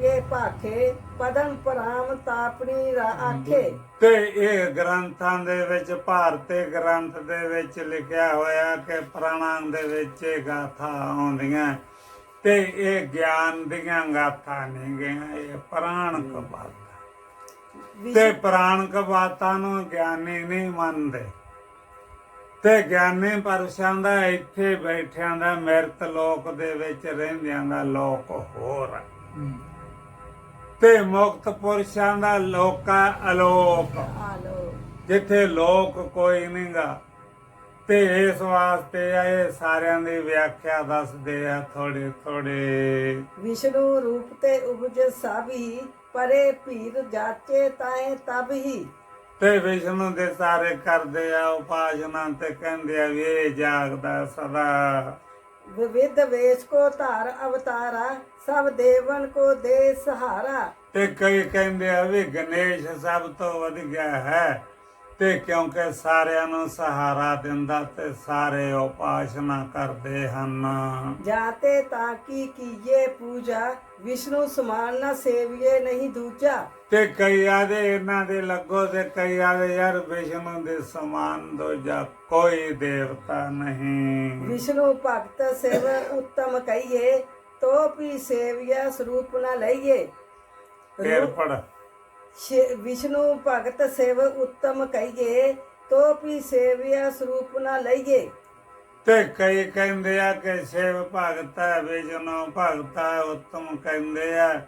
ਇਹ ਭਾਖੇ ਪਦਮ ਪਰਾਮ ਤਾਪਣੀ ਰਾ ਆਖੇ। ਤੇ ਇਹ ਗ੍ਰੰਥਾਂ ਦੇ ਵਿੱਚ ਭਾਰਤੀ ਗ੍ਰੰਥ ਦੇ ਵਿੱਚ ਲਿਖਿਆ ਹੋਇਆ ਕਿ ਪ੍ਰਾਣਾਂ ਦੇ ਵਿੱਚ ਇਹ ਗਾਥਾ ਆਉਂਦੀਆਂ। ਤੇ ਇਹ ਗਿਆਨ ਦੀਆਂ ਗਾਥਾ ਨਹੀਂ ਗਈਆਂ ਇਹ ਪ੍ਰਾਣ ਕਬਾਤਾ ਤੇ ਪ੍ਰਾਣ ਕਬਾਤਾਂ ਨੂੰ ਗਿਆਨੀ ਨਹੀਂ ਮੰਨਦੇ। ਤੇ ਗਿਆਨੀ ਪਰਸ਼ਾਂ ਦਾ ਇੱਥੇ ਬੈਠਿਆਂ ਦਾ ਮਿਰਤ ਲੋਕ ਦੇ ਵਿੱਚ ਰਹਿੰਦਿਆਂ ਦਾ ਲੋਕ ਹੋਰ। ਤੇ ਮੁਕਤ ਪੁਰਸ਼ਾਂ ਦਾ ਲੋਕਾ ਅਲੋਕ ਜਿੱਥੇ ਲੋਕ ਕੋਈ ਨਹੀਂਗਾ ਤੇ ਇਸ ਵਾਸਤੇ ਇਹ ਸਾਰਿਆਂ ਦੀ ਵਿਆਖਿਆ ਦੱਸਦੇ ਆ ਥੋੜੇ ਥੋੜੇ ਵਿਸ਼ਨੂੰ ਰੂਪ ਤੇ ਉਪਜ ਸਭ ਹੀ ਪਰੇ ਭੀਰ ਜਾਚੇ ਤਾਏ ਤਬ ਹੀ। ਤੇ ਵਿਸ਼ਨੂੰ ਦੇ ਸਾਰੇ ਕਰਦੇ ਆ ਉਪਾਸਨਾ ਤੇ ਕਹਿੰਦੇ ਆ ਵੀ ਜਾਗਦਾ ਸਦਾ। ਵਿਵਿਧ ਵੇਸ਼ ਕੋ ਧਾਰ ਅਵਤਾਰਾ ਸਭ ਦੇਵਨ ਕੋ ਦੇ ਸਹਾਰਾ। ਤੇ ਕਈ ਕਹਿੰਦੇ ਆ ਵੀ ਗਣੇਸ਼ ਸਭ ਤੋਂ ਵਧੀਆ ਹੈ। ਤੇ ਕਿਉਂਕਿ ਸਾਰਿਆਂ ਨੂੰ ਸਹਾਰਾ ਦਿੰਦਾ ਤੇ ਸਾਰੇ ਉਪਾਸਨਾ ਕਰਦੇ ਹਨ। ਜਾਤੇ ਤਾਂ ਕੀ ਕੀਏ ਪੂਜਾ ਵਿਸ਼ਨੂੰ ਸਮਾਨ ਨਾ ਸੇਵੀਏ ਨਹੀਂ ਦੂਜਾ। ਤੇ ਕਈ ਆਦੇ ਇਹਨਾਂ ਦੇ ਲੱਗੋ ਤੇ ਕਈ ਆਦੇ ਯਾਰ ਵਿਸ਼ਨੂੰ ਦੇ ਸਮਾਨ ਦੂਜਾ ਕੋਈ ਦੇਵਤਾ ਨਹੀਂ। ਵਿਸ਼ਨੂੰ ਭਗਤ ਸੇਵ ਉੱਤਮ ਕਹੀਏ ਤੋ ਵੀ ਸੇਵਿਆ ਸਰੂਪ ਨਾ ਲਈਏ। ਫੇਰ ਪੜ ਸ਼ੇ- ਵਿਸ਼ਨੂੰ ਭਗਤ ਸੇਵ ਉੱਤਮ ਕਹੀਏ ਤੋ ਵੀ ਸੇਵਿਆ ਸਰੂਪ ਨਾ ਲਈਏ। ਤੇ ਕਈ ਕਹਿੰਦੇ ਆ ਕਿ ਸ਼ਿਵ ਭਗਤ ਹੈ ਵਿਸ਼ਨੂੰ ਭਗਤ ਹੈ ਉੱਤਮ ਕਹਿੰਦੇ ਆ।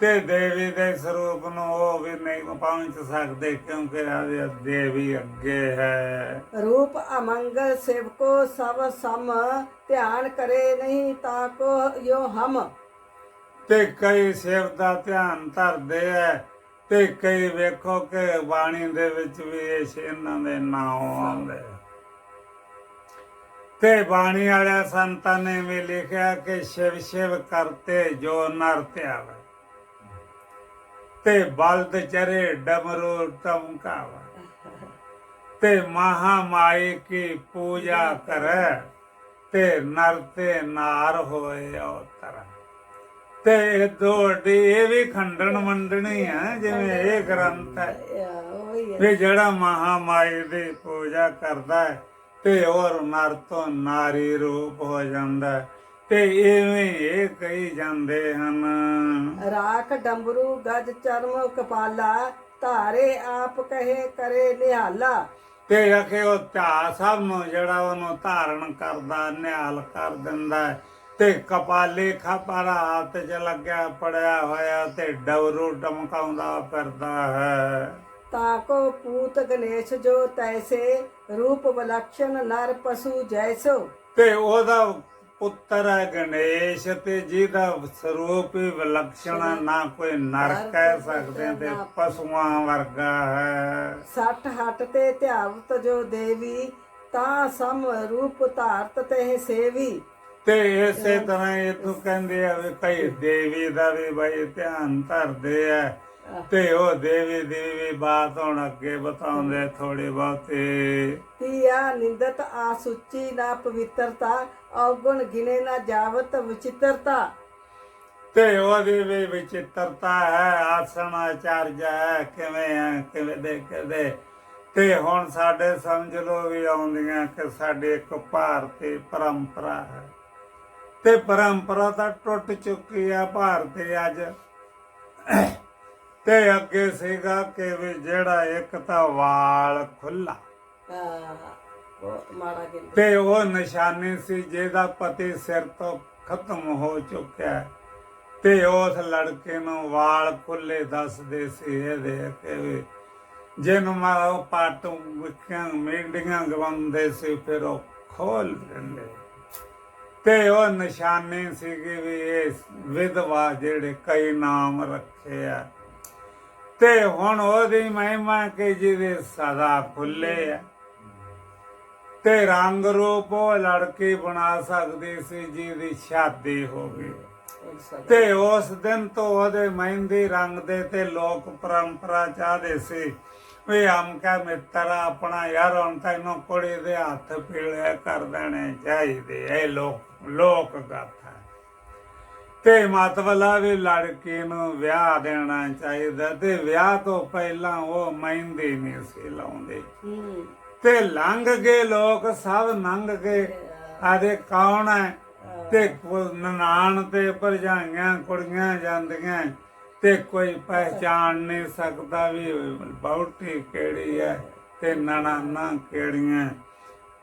ਤੇ ਦੇਵੀ ਦੇ ਸਰੂਪ ਨੂੰ ਉਹ ਵੀ ਨਹੀਂ ਪਹੁੰਚ ਸਕਦੇ ਕਿਉਂਕਿ ਆਦੇ ਦੇਵੀ ਅੱਗੇ ਹੈ। ਰੂਪ ਅਮੰਗਲ ਸੇਵਕੋ ਸਭ ਸਮ ਧਿਆਨ ਕਰੇ ਨਹੀਂ ਤਾਂ ਕੋ ਯੋ ਹਮ। ਤੇ ਕਈ ਸ਼ਿਵ ਦਾ ਧਿਆਨ ਧਰਦੇ ਆ ਤੇ ਕਈ ਵੇਖੋ ਕਿ ਬਾਣੀ ਦੇ ਵਿੱਚ ਵੀ ਇਹ ਇਹਨਾਂ ਦੇ ਨਾਮ ਆਉਂਦੇ ਤੇ ਬਾਣੀ ਵਾਲਿਆਂ ਸੰਤਾਂ ਨੇ ਵੀ ਲਿਖਿਆ ਕਿ ਸ਼ਿਵ ਸ਼ਿਵ ਕਰਤੇ ਜੋ ਨਰ ਧਿਆਵੇ। ਤੇ ਬਲਦ ਚਰੇ ਡਮਰੂ ਟਮਕਾਵਾ ਤੇ ਮਹਾਮਾਈ ਕੀ ਪੂਜਾ ਕਰੇ, ਤੇ ਨਰ ਤੇ ਨਾਰ ਹੋਏ ਅਵਤਰ ਤੇ ਦੋੜੀ ਇਹ ਵੀ ਖੰਡਣ ਮੰਡਣੀ ਹੈ ਜਿਵੇਂ ਇਹ ਗ੍ਰੰਥ ਹੈ ਵੀ ਜਿਹੜਾ ਮਹਾ ਮਾਈ ਦੀ ਪੂਜਾ ਕਰਦਾ ਹੈ ਤੇ ਹੋਰ ਨਰ ਤੋਂ ਨਾਰੀ ਰੂਪ ਹੋ ਜਾਂਦਾ ਹੈ। ਤੇ ਇਵੇਂ ਇਹ ਕਹੀ ਜਾਂਦੇ ਹਨ ਰਾਖ ਡੰਬਰੂ ਗਜ ਚਰਮ ਕਪਾਲਾ ਧਾਰੇ ਆਪ ਕਹੇ ਕਰੇ ਨਿਹਾਲਾ ਤੇ ਅਖੇ ਉਹ ਧਾ ਸਭ ਨੂੰ ਜਿਹੜਾ ਉਹਨੂੰ ਧਾਰਨ ਕਰਦਾ ਨਿਹਾਲ ਕਰ ਦਿੰਦਾ ਹੈ। ਤੇ ਕਪਾਲੇ ਖਪਰਾ ਹੱਥ 'ਚ ਲੱਗਿਆ ਪੜਿਆ ਹੋਇਆ ਤੇ ਡਵਰੂ ਟਮਕਾਉਂਦਾ ਫਿਰਦਾ ਹੈ। ताको पूत गणेश जो तैसे रूप विलक्षण नर पशु जैसो ਤੇ ਉਹਦਾ ਪੁੱਤਰ ਹੈ ਗਣੇਸ਼ ਤੇ ਜਿਹਦਾ ਸਰੂਪ ਹੀ ਵਿਲੱਖਣ ਨਾ ਕੋਈ ਨਰ ਕਹਿ ਸਕਦੇ ਤੇ ਪਸ਼ੂਆਂ ਵਰਗਾ ਹੈ। ਸੱਠ ਹੱਟ ਤੇ ਧਿਆਵਤ ਜੋ ਦੇਵੀ ਤਾ ਸਮ ਰੂਪ ਧਾਰਤ ਤੇ ਸੇਵੀ। ਤੇ ਇਸੇ ਤਰ੍ਹਾਂ ਇਹ ਤੋਂ ਕਹਿੰਦੇ ਆ ਵੀ ਕਈ ਦੇਵੀ ਦਾ ਵੀ ਬਈ ਧਿਆਨ ਧਰਦੇ ਆ ਤੇ ਉਹ ਦੇਵੀ ਦੀ ਵੀ ਬਾਤ ਹੁਣ ਅੱਗੇ ਬਤਾਉਂਦੇ ਥੋੜੀ ਬਹੁਤੀ। ਤੀਆ ਨਿੰਦਤ ਆ ਸੁੱਚੀ ਨਾ ਪਵਿੱਤਰਤਾ ਔਗੁਣ ਗਿਨੇ ਨਾ ਜਾਵਤ ਵਿਚਿਤਰਤਾ। ਤੇ ਉਹਦੀ ਵੀ ਵਿਚਿੱਤਰਤਾ ਹੈ ਆਸਣ ਆਚਾਰਜ ਹੈ ਕਿਵੇਂ ਹੈ ਕਿਵੇਂ ਦੇ ਕਦੇ ਤੇ ਹੁਣ ਸਾਡੇ ਸਮਝ ਲੋ ਵੀ ਆਉਂਦੀਆਂ ਕਿ ਸਾਡੀ ਇੱਕ ਭਾਰਤੀ ਪਰੰਪਰਾ ਹੈ। ਤੇ ਪਰੰਪਰਾ ਤਾਂ ਟੁੱਟ ਚੁੱਕੀ ਆ ਭਾਰਤੀ ਅੱਜ। ਤੇ ਅੱਗੇ ਸੀਗਾ ਕਿ ਵੀ ਜਿਹੜਾ ਇੱਕ ਤਾਂ ਵਾਲ ਖੁੱਲਾ ਤੇ ਉਹ ਨਿਸ਼ਾਨੀ ਸੀ ਜਿਹਦਾ ਪਤੀ ਸਿਰ ਤੋਂ ਖਤਮ ਹੋ ਚੁੱਕਿਆ। ਤੇ ਉਸ ਲੜਕੇ ਨੂੰ ਵਾਲ ਖੁੱਲੇ ਦੱਸਦੇ ਸੀ ਇਹ ਦੇਖ ਕੇ ਵੀ ਜਿਹਨੂੰ ਮਾ ਪਾਟੂ ਵਿਖਿਆ ਮੀਡੀਆਂ ਗਵਾਉਂਦੇ ਸੀ ਫਿਰ ਉਹ ਖੋਲ ਦਿੰਦੇ। ਤੇ ਉਹ ਨਿਸ਼ਾਨੀ ਸੀ ਵੀ ਇਹ ਵਿਧਵਾ ਜਿਹੜੇ ਕਈ ਨਾਮ ਰੱਖੇ ਆ। ਤੇ ਹੁਣ ਉਹਦੀ ਮਹਿਮਾ ਕਿ ਜਿਹਦੇ ਸਦਾ ਖੁੱਲੇ ਆ। ਤੇ ਰੰਗ ਰੂਪ ਉਹ ਲੜਕੀ ਬਣਾ ਸਕਦੀ ਸੀ ਜਿਹਦੀ ਸ਼ਾਦੀ ਹੋ ਗਈ। ਤੇ ਉਸ ਦਿਨ ਤੋਂ ਉਹਦੇ ਮਹਿੰਦੀ ਰੰਗ ਦੇ ਤੇ ਲੋਕ ਪਰੰਪਰਾ ਚਾਹਦੇ ਸੀ ਵੀ ਹਮ ਮਿੱਤਰ ਆਪਣਾ ਯਾਰ ਹੁਣ ਤੈਨੂੰ ਕੁੜੀ ਦੇ ਹੱਥ ਪੀਲੇ ਕਰ ਦੇਣੇ ਚਾਹੀਦੇ ਇਹ ਲੋਕ ਲੋਕ ਗਾਥਾ ਤੇ ਮਤਵਲਾ ਵੀ ਲੜਕੀ ਨੂੰ ਵਿਆਹ ਦੇਣਾ ਚਾਹੀਦਾ ਤੇ ਵਿਆਹ ਤੋਂ ਪਹਿਲਾਂ ਉਹ ਮਹਿੰਦੀ ਨਹੀਂ ਸੀ ਲਾਉਂਦੇ। ਤੇ ਲੰਘ ਗਏ ਲੋਕ ਸਭ ਲੰਘ ਗਏ। ਆਦੇ ਕੌਣ ਹੈ? ਤੇ ਨਨਾਣ ਤੇ ਭਰਜਾਈਆਂ ਕੁੜੀਆਂ ਜਾਂਦੀਆਂ। ਤੇ ਕੋਈ ਪਹਿਚਾਣ ਨਹੀਂ ਸਕਦਾ ਵੀ ਬਹੁਤੀ ਕਿਹੜੀ ਹੈ ਤੇ ਨਨਾਣਾ ਕਿਹੜੀਆਂ।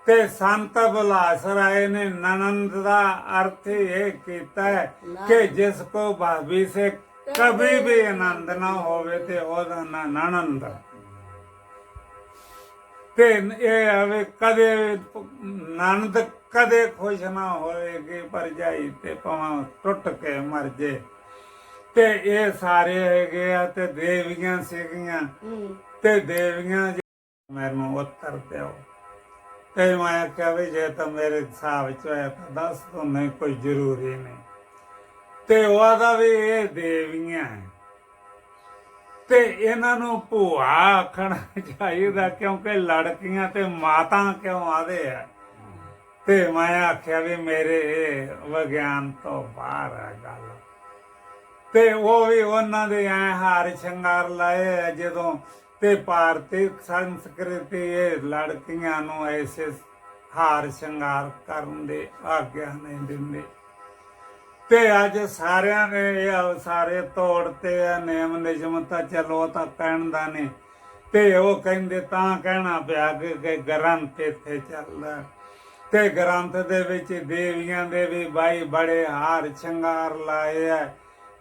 ਤੇ ਸੰਤ ਬਲਾਸ ਰਾਏ ਨੇ ਨਨੰਦ ਦਾ ਅਰਥ ਇਹ ਕੀਤਾ ਹੈ ਕਿ ਜਿਸ ਕੋ ਭਾਭੀ ਸੇ ਕभी ਵੀ ਆਨੰਦ ਨਾ ਹੋਵੇ ਤੇ ਉਹਦਾ ਨਾਂ ਨਨੰਦ। ਤੇ ਇਹ ਆਵੇ ਕਦੇ ਨਨਦ ਕਦੇ ਖੁਸ਼ ਨਾ ਹੋਏਗੀ ਭਰਜਾਈ ਤੇ ਭਾਵੇਂ ਟੁੱਟ ਕੇ ਮਰ ਜੇ। ਤੇ ਇਹ ਸਾਰੇ ਹੈਗੇ ਆ ਤੇ ਦੇਵੀਆਂ ਸੀਗੀਆਂ। ਤੇ ਦੇਵੀਆਂ ਮੈਨੂੰ ਉੱਤਰ ਦਿਓ। ਤੇ ਮੈਂ ਕਿਹਾ ਵੀ ਜੇ ਤਾਂ ਮੇਰੇ ਹਿਸਾਬ ਚ ਹੋਇਆ ਤਾਂ ਦੱਸ ਦੋ ਨਹੀਂ ਕੋਈ ਜ਼ਰੂਰੀ ਨਹੀਂ। ਤੇ ਉਹਦਾ ਵੀ ਇਹ ਦੇਵੀਆਂ ਤੇ ਇਹਨਾਂ ਨੂੰ ਭੂਆ ਆਖਣਾ ਚਾਹੀਦਾ ਕਿਉਂਕਿ ਲੜਕੀਆਂ ਤੇ ਮਾਤਾ ਕਿਉਂ ਆਦੇ ਆ? ਤੇ ਮੈਂ ਆਖਿਆ ਵੀ ਮੇਰੇ ਇਹ ਵਿਗਿਆਨ ਤੋਂ ਬਾਹਰ ਆ ਗੱਲ। ਤੇ ਉਹ ਵੀ ਉਹਨਾਂ ਦੇ ਐ ਹਾਰ ਸ਼ਿੰਗਾਰ ਲਾਏ ਆ ਜਦੋਂ ਤੇ ਭਾਰਤੀ ਸੰਸਕ੍ਰਿਤੀ ਇਹ ਲੜਕੀਆਂ ਨੂੰ ਐਸੇ ਹਾਰ ਸ਼ਿੰਗਾਰ ਕਰਨ ਦੇ ਆਗਿਆ ਨਹੀਂ ਦਿੰਦੇ। ਤੇ ਅੱਜ ਸਾਰਿਆਂ ਨੇ ਇਹ ਸਾਰੇ ਤੋੜਤੇ ਆ ਨਿਯਮ ਨਿਯਮ ਤਾਂ ਚਲੋ ਤਾਂ ਕਹਿਣ ਦਾ ਨਹੀਂ। ਤੇ ਉਹ ਕਹਿੰਦੇ ਤਾਂ ਕਹਿਣਾ ਪਿਆ ਕਿ ਕਿ ਗ੍ਰੰਥ ਇੱਥੇ ਚੱਲਦਾ। ਤੇ ਗ੍ਰੰਥ ਦੇ ਵਿੱਚ ਦੇਵੀਆਂ ਦੇ ਵੀ ਬਾਈ ਬੜੇ ਹਾਰ ਸ਼ਿੰਗਾਰ ਲਾਏ ਆ।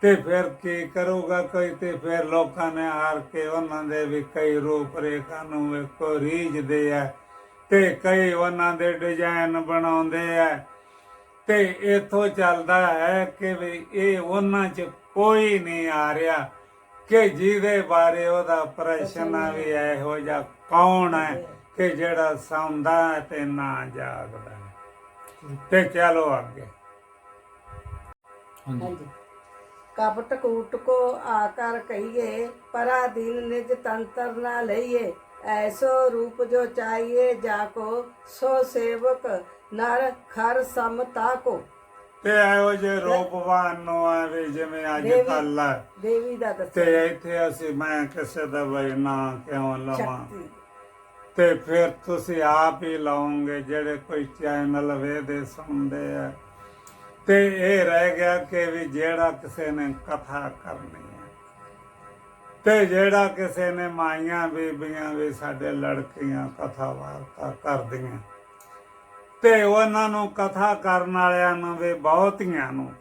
ਤੇ ਫਿਰ ਕੀ ਕਰੂਗਾ ਕੋਈ ਤੇ ਫਿਰ ਲੋਕਾਂ ਨੇ ਹਾਰ ਕੇ ਉਹਨਾਂ ਦੇ ਵੀ ਕਈ ਰੂਪ ਰੇਖਾ ਨੂੰ ਵੇਖੋ ਰੀਝਦੇ ਆ ਤੇ ਕਈ ਉਹਨਾਂ ਦੇ ਡਿਜ਼ਾਈਨ ਬਣਾਉਂਦੇ ਆ। ਤੇ ਇਥੋਂ ਚੱਲਦਾ ਹੈ ਕਿ ਵੀ ਇਹ ਉਹਨਾਂ 'ਚ ਕੋਈ ਨਹੀਂ ਆ ਰਿਹਾ ਕਿ ਜਿਹਦੇ ਬਾਰੇ ਉਹਦਾ ਪ੍ਰਸ਼ਨ ਆ ਵੀ ਇਹੋ ਜਿਹਾ ਕੌਣ ਹੈ ਕਿ ਜਿਹੜਾ ਸੌਂਦਾ ਹੈ ਤੇ ਨਾ ਜਾਗਦਾ ਤੇ ਚਲੋ ਅੱਗੇ। ਹਾਂਜੀ। ਕਪਟ ਕੂਟ ਕੋ ਆਕਾਰ ਕਹੀਏ ਪਰਾਧੀਨ ਨਿਜ ਤੰਤਰ ਨਾ ਲਈਏ। ਐਸੋ ਰੂਪ ਜੋ ਚਾਹੀਏ ਜਾਕੋ ਸੋ ਸੇਵਕ ਨਰ ਖਰ ਸਮਤਾ ਕੋ ਤੇ ਇਹੋ ਜੇ ਰੂਪਵਾਨ ਨੂੰ ਆ ਵੀ ਜਿਵੇਂ ਅੱਜ ਕੱਲ ਦੇਵੀ ਦਾ ਤੇ ਦੱਸਿਆ ਇੱਥੇ ਅਸੀਂ ਮੈਂ ਕਿਸੇ ਦਾ ਬਈ ਨਾਂ ਕਿਉਂ ਲਵਾਂ? ਤੇ ਫਿਰ ਤੁਸੀਂ ਆਪ ਹੀ ਲਾਉਂਗੇ ਜਿਹੜੇ ਕੋਈ ਚੈਨਲ ਵੇਦੇ ਸੁਣਦੇ ਆ। ਤੇ ਇਹ ਰਹਿ ਗਿਆ ਕਿ ਵੀ ਜਿਹੜਾ ਕਿਸੇ ਨੇ ਕਥਾ ਕਰਨੀ ਹੈ। ਤੇ ਜਿਹੜਾ ਕਿਸੇ ਨੇ ਮਾਈਆਂ ਬੀਬੀਆਂ ਵੀ ਸਾਡੇ ਲੜਕੀਆਂ ਕਥਾ ਵਾਰਤਾ ਕਰਦੀਆਂ। ਤੇ ਉਹਨਾਂ ਨੂੰ ਕਥਾ ਕਰਨ ਵਾਲਿਆਂ ਨੂੰ ਵੀ ਬਹੁਤੀਆਂ ਨੂੰ।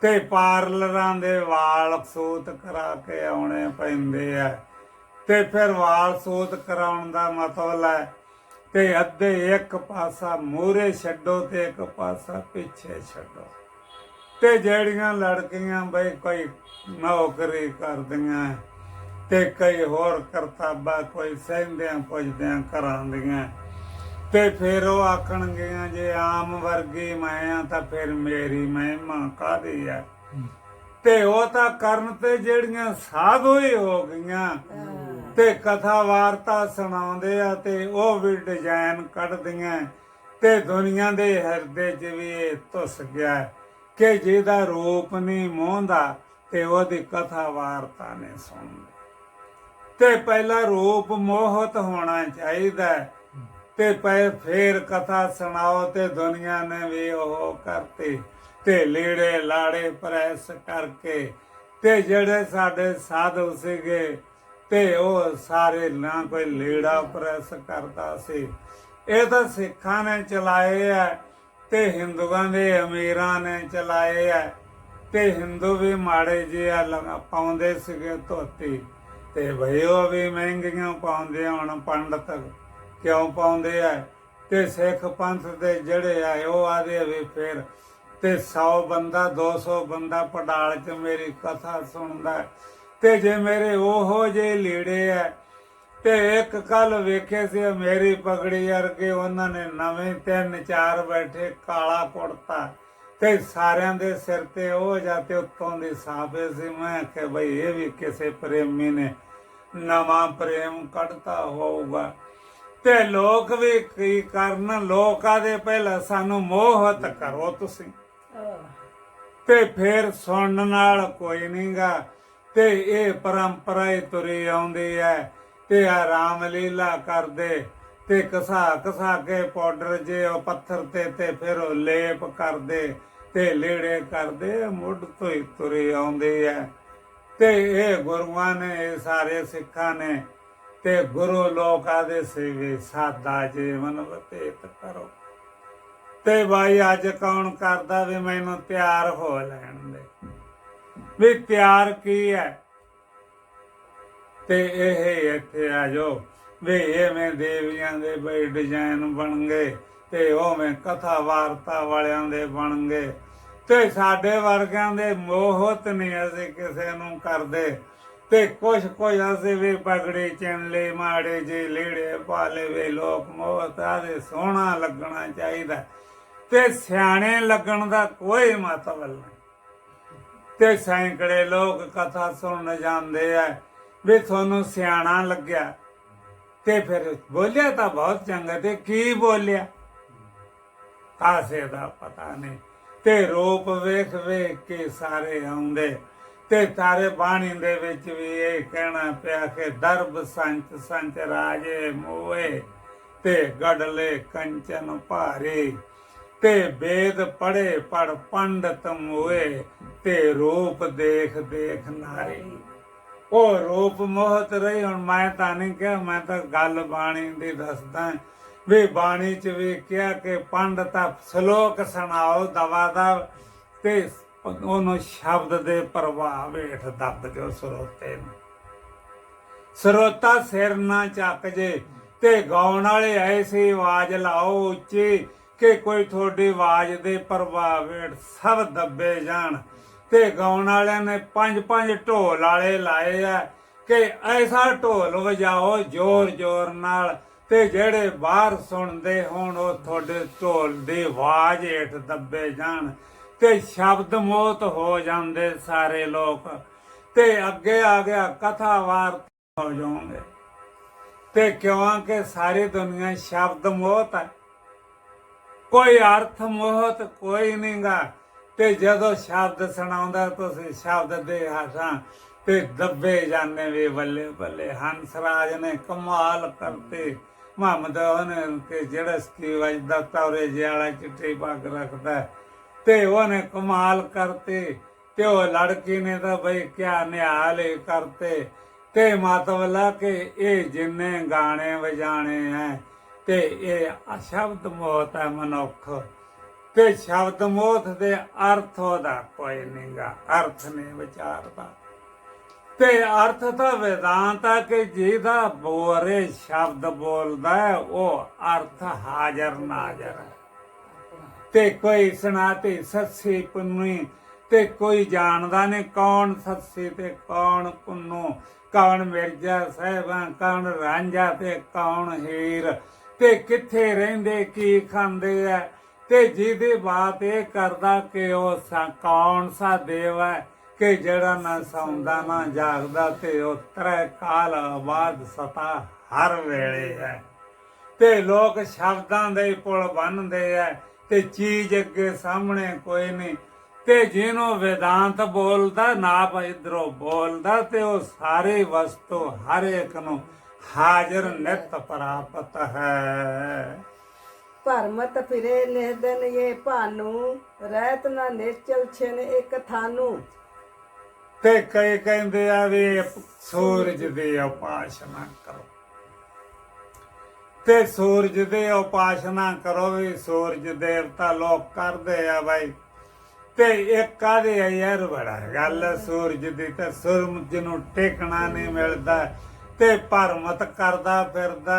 ਤੇ ਪਾਰਲਰਾਂ ਦੇ ਵਾਲ ਸੂਤ ਕਰਾ ਕੇ ਆਉਣੇ ਪੈਂਦੇ ਆ। ਤੇ ਫਿਰ ਵਾਲ ਸੂਤ ਕਰਾਉਣ ਦਾ ਮਤਲਬ ਹੈ ਤੇ ਅੱਧੇ ਇੱਕ ਪਾਸਾ ਮੂਰੇ ਛੱਡੋ ਤੇ ਇੱਕ ਪਾਸਾ ਪਿੱਛੇ ਛੱਡੋ। ਤੇ ਜਿਹੜੀਆਂ ਲੜਕੀਆਂ ਬਈ ਕੋਈ ਨੌਕਰੀ ਕਰਦੀਆਂ ਤੇ ਕਈ ਹੋਰ ਕਰਤੱਬਾ ਕੋਈ ਸਹਿੰਦਿਆਂ ਪੁੱਜਦਿਆਂ ਕਰਾਉਂਦੀਆਂ ਤੇ ਫਿਰ ਉਹ ਆਖਣਗੀਆਂ ਜੇ ਆਮ ਵਰਗੀ ਮੈਂ ਆ ਤਾਂ ਫਿਰ ਮੇਰੀ ਮਹਿਮਾ ਕਾਦੀ ਆ? ਤੇ ਉਹ ਤਾਂ ਕਰਨ ਤੇ ਜਿਹੜੀਆਂ ਸਾਧੂ ਹੀ ਹੋ ਗਈਆਂ ਤੇ ਕਥਾ ਵਾਰਤਾ ਸੁਣਾਉਂਦੇ ਆ ਤੇ ਉਹ ਵੀ ਡਿਜ਼ਾਈਨ ਕੱਢਦੀਆਂ ਤੇ ਦੁਨੀਆ ਦੇ ਹਿਰਦੇ 'ਚ ਵੀ ਇਹ ਧੁੱਸ ਗਿਆ ਕਿ ਜਿਹਦਾ ਰੂਪ ਨਹੀਂ ਮੋਹਦਾ ਤੇ ਉਹਦੀ ਕਥਾ ਵਾਰਤਾ ਨਹੀਂ ਸੁਣਦੇ। ਤੇ ਪਹਿਲਾ ਰੂਪ ਮੋਹਤ ਹੋਣਾ ਚਾਹੀਦਾ ਤੇ ਪੈ, ਫੇਰ ਕਥਾ ਸੁਣਾਓ ਤੇ ਦੁਨੀਆ ਨੇ ਵੀ ਉਹ ਕਰਤੀ ਤੇ ਲੀੜੇ ਲਾੜੇ ਪ੍ਰੈਸ ਕਰਕੇ ਤੇ ਜਿਹੜੇ ਸਾਡੇ ਸਾਧੂ ਸੀਗੇ ਤੇ ਉਹ ਸਾਰੇ ਨਾ ਕੋਈ ਲੀੜਾ ਪ੍ਰੈਸ ਕਰਦਾ ਸੀ। ਇਹ ਤਾਂ ਸਿੱਖਾਂ ਨੇ ਚਲਾਏ ਆ ਤੇ ਹਿੰਦੂਆਂ ਦੇ ਅਮੀਰਾਂ ਨੇ ਚਲਾਏ ਆ। ਤੇ ਹਿੰਦੂ ਵੀ ਮਾੜੇ ਜਿਹੇ ਪਾਉਂਦੇ ਸੀਗੇ ਧੋਤੀ। ਤੇ ਭਈ ਉਹ ਵੀ ਮਹਿੰਗੀਆਂ ਪਾਉਂਦੇ ਹੁਣ ਪੰਡਤ ਕਿਉਂ ਪਾਉਂਦੇ ਆ? ਤੇ ਸਿੱਖ ਪੰਥ ਦੇ ਜਿਹੜੇ ਆ, ਉਹ ਆਦੇ ਵੀ ਫੇਰ ਤੇ 100 ਬੰਦਾ 200 ਬੰਦਾ ਪੜਾਲ ਚ ਮੇਰੀ ਕਥਾ ਸੁਣਦਾ। ਤੇ ਜੇ ਮੇਰੇ ਉਹੋ ਜੇ ਲੀੜੇ ਆ ਤੇ ਇੱਕ ਕੱਲ ਵੇਖੇ ਸੀ ਮੇਰੀ ਪਗੜੀ ਵਰਗੇ ਉਹਨਾਂ ਨੇ ਨਵੇਂ ਤਿੰਨ ਚਾਰ ਬੈਠੇ ਕਾਲਾ ਕੁੜਤਾ ਤੇ ਸਾਰਿਆਂ ਦੇ ਸਿਰ ਤੇ ਉਹ ਜਾਤੇ ਉੱਤੋਂ ਦੀ ਸਾਫੇ ਸੀ। ਮੈਂ ਕਿ ਬਈ ਇਹ ਵੀ ਕਿਸੇ ਪ੍ਰੇਮੀ ਨੇ ਨਵਾਂ ਪ੍ਰੇਮ ਕੱਢਤਾ ਹੋਊਗਾ। ਤੇ ਲੋਕ ਵੀ ਕੀ ਕਰਨ? ਲੋਕਾਂ ਦੇ ਪਹਿਲਾਂ ਸਾਨੂੰ ਮੋਹਤ ਕਰੋ ਤੁਸੀਂ। ਤੇ ਫਿਰ ਸੁਣਨ ਨਾਲ ਕੋਈ ਨਹੀਂਗਾ ਤੇ ਇਹ ਪਰੰਪਰਾ ਹੀ ਤੁਰੀ ਆਉਂਦੀ ਹੈ ਤੇ ਆ ਰਾਮ ਲੀਲਾ ਕਰਦੇ ਤੇ ਕਸਾ ਕਸਾ ਕੇ ਪਾਊਡਰ ਜੇ ਉਹ ਪੱਥਰ ਤੇ ਤੇ ਫਿਰ ਉਹ ਲੇਪ ਕਰਦੇ ਤੇ ਲੇੜੇ ਕਰਦੇ, ਮੁੱਢ ਤੋਂ ਹੀ ਤੁਰੀ ਆਉਂਦੀ ਹੈ। ਤੇ ਇਹ ਗੁਰੂਆਂ ਨੇ, ਇਹ ਸਾਰੇ ਸਿੱਖਾਂ ਨੇ ਤੇ ਗੁਰੂ ਲੋਕ ਦੇ ਸੇਵੇ ਸਾਦਾ ਜੀਵਨ ਬਤੀਤ ਕਰੋ। ਤੇ ਭਾਈ ਅੱਜ ਕੌਣ ਕਰਦਾ ਵੀ ਮੈਨੂੰ ਤਿਆਰ ਹੋ ਲੈਣ? ਵੀ ਤਿਆਰ ਕੀ ਹੈ? ਤੇ ਇਹ ਇੱਥੇ ਆ ਜੋ ਵੀ ਐਵੇਂ ਦੇਵੀਆਂ ਦੇ ਬਈ ਡਿਜ਼ਾਈਨ ਬਣ ਗਏ ਤੇ ਉਵੇਂ ਕਥਾ ਵਾਰਤਾ ਵਾਲਿਆਂ ਦੇ ਬਣ ਗਏ। ਤੇ ਸਾਡੇ ਵਰਗਿਆਂ ਦੇ ਮੋਹਤ ਨਹੀਂ ਅਸੀਂ ਕਿਸੇ ਨੂੰ ਕਰਦੇ। ਤੇ ਕੁਛ ਕੁਛ ਅਸੀਂ ਵੀ ਪਗੜੀ ਚੰਲੇ ਮਾੜੇ ਜੇ ਲੀੜੇ ਪਾਲੇ ਲਵੇ ਲੋਕ ਮੋਹਤ ਆਦੇ ਸੋਹਣਾ ਲੱਗਣਾ ਚਾਹੀਦਾ। ਤੇ ਸਿਆਣੇ ਲੱਗਣ ਦਾ ਕੋਈ ਮਤਲਬ ਨਹੀਂ। ਤੇ ਸੈਂਕੜੇ ਲੋਕ ਕਥਾ ਸੁਣਨ ਜਾਂਦੇ ਆ ਵੀ ਤੁਹਾਨੂੰ ਸਿਆਣਾ ਲੱਗਿਆ। ਤੇ ਫਿਰ ਬੋਲਿਆ ਤਾਂ ਬਹੁਤ ਚੰਗਾ, ਤੇ ਕੀ ਬੋਲਿਆ? ਕਾਸੇ ਦਾ ਪਤਾ ਨਹੀਂ। ਤੇ ਰੂਪ ਵੇਖ ਵੇਖ ਕੇ ਸਾਰੇ ਆਉਂਦੇ, ਤੇ ਤਾਰੇ ਬਾਣੀ ਦੇ ਵਿੱਚ ਵੀ ਇਹ ਕਹਿਣਾ ਪਿਆ ਕਿ ਦਰਬ ਸੰਚ ਸੰਚ ਰਾਜੇ ਮੋਏ, ਤੇ ਗੜਲੇ ਕੰਚਨ ਭਾਰੇ। ਤੇ ਵੇਦ ਪੜੇ ਪੜ ਪੰਡਤ ਮੋਏ ਤੇ ਰੂਪ ਦੇਖ ਦੇਖ ਨਾਰੀ। ਉਹ ਰੂਪ ਮੋਹਤ ਰਹੀ, ਹੁਣ ਮੈਂ ਤਾਂ ਨਹੀਂ ਕਿਹਾ, ਮੈਂ ਤਾਂ ਗੱਲ ਬਾਣੀ ਦੀ ਦੱਸਦਾ। ਵੀ ਬਾਣੀ ਚ ਵੀ ਕਿਹਾ ਕਿ ਪੰਡਤਾ ਸ਼ਲੋਕ ਸੁਣਾਓ, ਦਵਾ ਦਾ ਤੇ ਉਹਨੂੰ ਸ਼ਬਦ ਦੇ ਪ੍ਰਭਾਵ ਹੇਠ ਦੱਬ ਜੋ ਸਰੋਤੇ ਨੂੰ। ਸਰੋਤਾ ਸਿਰ ਨਾ ਚੱਕ ਜੇ ਤੇ ਗਾਉਣ ਵਾਲੇ ਐਸੀ ਆਵਾਜ਼ ਲਾਓ ਉੱਚੀ। ਕਿ ਕੋਈ ਤੁਹਾਡੀ ਆਵਾਜ਼ ਦੇ ਪ੍ਰਭਾਵ ਹੇਠ ਸਭ ਦੱਬੇ ਜਾਣ ਤੇ ਗਾਉਣ ਵਾਲਿਆਂ ਨੇ ਪੰਜ ਪੰਜ ਢੋਲ ਵਾਲੇ ਲਾਏ ਆ ਕਿ ਐਸਾ ਢੋਲ ਵਜਾਓ ਜ਼ੋਰ ਜ਼ੋਰ ਨਾਲ ਤੇ ਜਿਹੜੇ ਬਾਹਰ ਸੁਣਦੇ ਹੋਣ ਉਹ ਤੁਹਾਡੇ ਢੋਲ ਦੀ ਆਵਾਜ਼ ਹੇਠ ਦੱਬੇ ਜਾਣ ਤੇ ਸ਼ਬਦ ਮੋਤ ਹੋ ਜਾਂਦੇ ਸਾਰੇ ਲੋਕ ਤੇ ਅੱਗੇ ਆ ਗਿਆ ਕਥਾ ਵਾਰ ਹੋ ਜਾਓਗੇ। ਤੇ ਕਿਉਂਕਿ ਸਾਰੀ ਦੁਨੀਆ ਸ਼ਬਦ ਮੋਤ ਹੈ ਕੋਈ ਅਰਥ ਮੋਹਤ, ਕੋਈ ਨਹੀਂਗਾ ਤੇ ਜਦੋਂ ਸ਼ਬਦ ਸੁਣਾਉਂਦਾ, ਤੁਸੀਂ ਸ਼ਬਦ ਦੇ ਹਾਸਾਂ। ਤੇ ਦੱਬੇ ਜਾਂਦੇ ਵੀ ਬੱਲੇ ਬੱਲੇ। ਹੰਸਰਾਜ ਨੇ ਕਮਾਲ ਕਰਤੇ। ਮੁਹੰਮਦ ਉਹਨੇ ਕਿ ਜਿਹੜਾ ਸਕੀ ਵਜਦਾ, ਤੌਰੇ ਜਿਆਲਾ ਚਿੱਟੀ ਪੱਗ ਰੱਖਦਾ। ਤੇ ਉਹਨੇ ਕਮਾਲ ਕਰਤੇ। ਤੇ ਉਹ ਲੜਕੀ ਨੇ ਤਾਂ ਬਈ ਕਿਆ ਨਿਹਾਲੇ ਕਰਤੇ। ਤੇ ਮਤਲਬ ਕਿ ਇਹ ਜਿੰਨੇ ਗਾਣੇ ਵਜਾਣੇ ਹੈ ਤੇ ਇਹ ਸ਼ਬਦ ਮੋਹਤ ਹੈ ਮਨੁੱਖ। ਤੇ ਸ਼ਬਦ ਮੋਹਤ ਦੇ ਅਰਥ ਉਹਦਾ ਕੋਈ ਨਹੀਂਗਾ ਅਰਥ ਨੇ ਵਿਚਾਰਦਾ। ਤੇ ਅਰਥ ਤਾਂ ਵੇਦਾਂਤ ਆ ਕਿ ਜਿਹਦਾ ਬੋਰੇ ਸ਼ਬਦ ਬੋਲਦਾ ਉਹ ਅਰਥ ਹਾਜ਼ਰ ਨਾਜ਼ਰ ਹੈ। ਤੇ ਕੋਈ ਸੁਣਾਤੇ ਸੱਸੀ ਪੁੰਨੀ ਤੇ ਕੋਈ ਜਾਣਦਾ ਨਹੀਂ ਕੌਣ ਸੱਸੀ ਤੇ ਕੌਣ ਪੁੰਨੂ, ਕੌਣ ਮਿਰਜ਼ਾ ਸਾਹਿਬਾਂ, ਕੌਣ ਰਾਂਝਾ ਤੇ ਕੌਣ ਹੀਰ। ਤੇ ਕਿੱਥੇ ਰਹਿੰਦੇ, ਕੀ ਖਾਂਦੇ ਆ ਤੇ ਜਿਹਦੀ ਬਾਤ ਇਹ ਕਰਦਾ ਕਿ ਉਹ ਕੌਣ ਸਾ ਦੇਵ ਹੈ ਕਿ ਜਿਹੜਾ ਨਾ ਸੌਂਦਾ, ਨਾ ਜਾਗਦਾ ਤੇ ਉਹ ਕਾਲ ਆਬਾਦ ਸਤਾ ਹਰ ਵੇਲੇ ਹੈ ਤੇ ਲੋਕ ਸ਼ਬਦਾਂ ਦੇ ਪੁਲ ਬੰਨਦੇ ਐ ਤੇ ਚੀਜ਼ ਅੱਗੇ ਸਾਹਮਣੇ ਕੋਈ ਨਹੀਂ। ਤੇ ਜਿਹਨੂੰ ਵੇਦਾਂਤ ਬੋਲਦਾ, ਨਾਪ ਇਧਰੋਂ ਬੋਲਦਾ ਤੇ ਉਹ ਸਾਰੇ ਵਸਤੂ ਹਰ ਇੱਕ ਨੂੰ ਹਾਜ਼ਰ ਨਿਤ ਪ੍ਰਾਪਤ ਹੈ। ਭਰਮਤ ਫਿਰੇ ਨਿਹਦਨ ਇਹ ਭਾਨੂ ਰਹਿਤ ਨਾ ਨਿਸ਼ਚਲ ਛਿਨ ਇੱਕ ਥਾਨੂ। ਤੇ ਕਈ ਕਹਿੰਦੇ ਆ ਵੀ ਸੂਰਜ ਦੀ ਉਪਾਸਨਾ ਕਰੋ। ਤੇ ਸੂਰਜ ਦੀ ਉਪਾਸਨਾ ਕਰੋ ਵੀ ਸੂਰਜ ਦੇਵਤਾ ਲੋਕ ਕਰਦੇ ਆ ਬਾਈ। ਤੇ ਇੱਕ ਆਦੇ ਯਾਰ ਬੜਾ ਗੱਲ ਸੂਰਜ ਦੀ ਤੇ ਸੂਰਜ ਨੂੰ ਟੇਕਣਾ ਨਹੀਂ ਮਿਲਦਾ। ਤੇ ਭਰਮਤ ਕਰਦਾ ਫਿਰਦਾ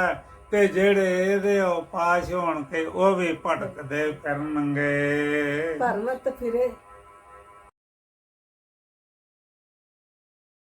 ਤੇ ਜਿਹੜੇ ਇਹਦੇ ਉਪਾਸ ਹੋਣ ਕੇ ਉਹ ਵੀ ਭਟਕਦੇ ਫਿਰਨਗੇ। ਭਰਮਤ ਫਿਰੇ।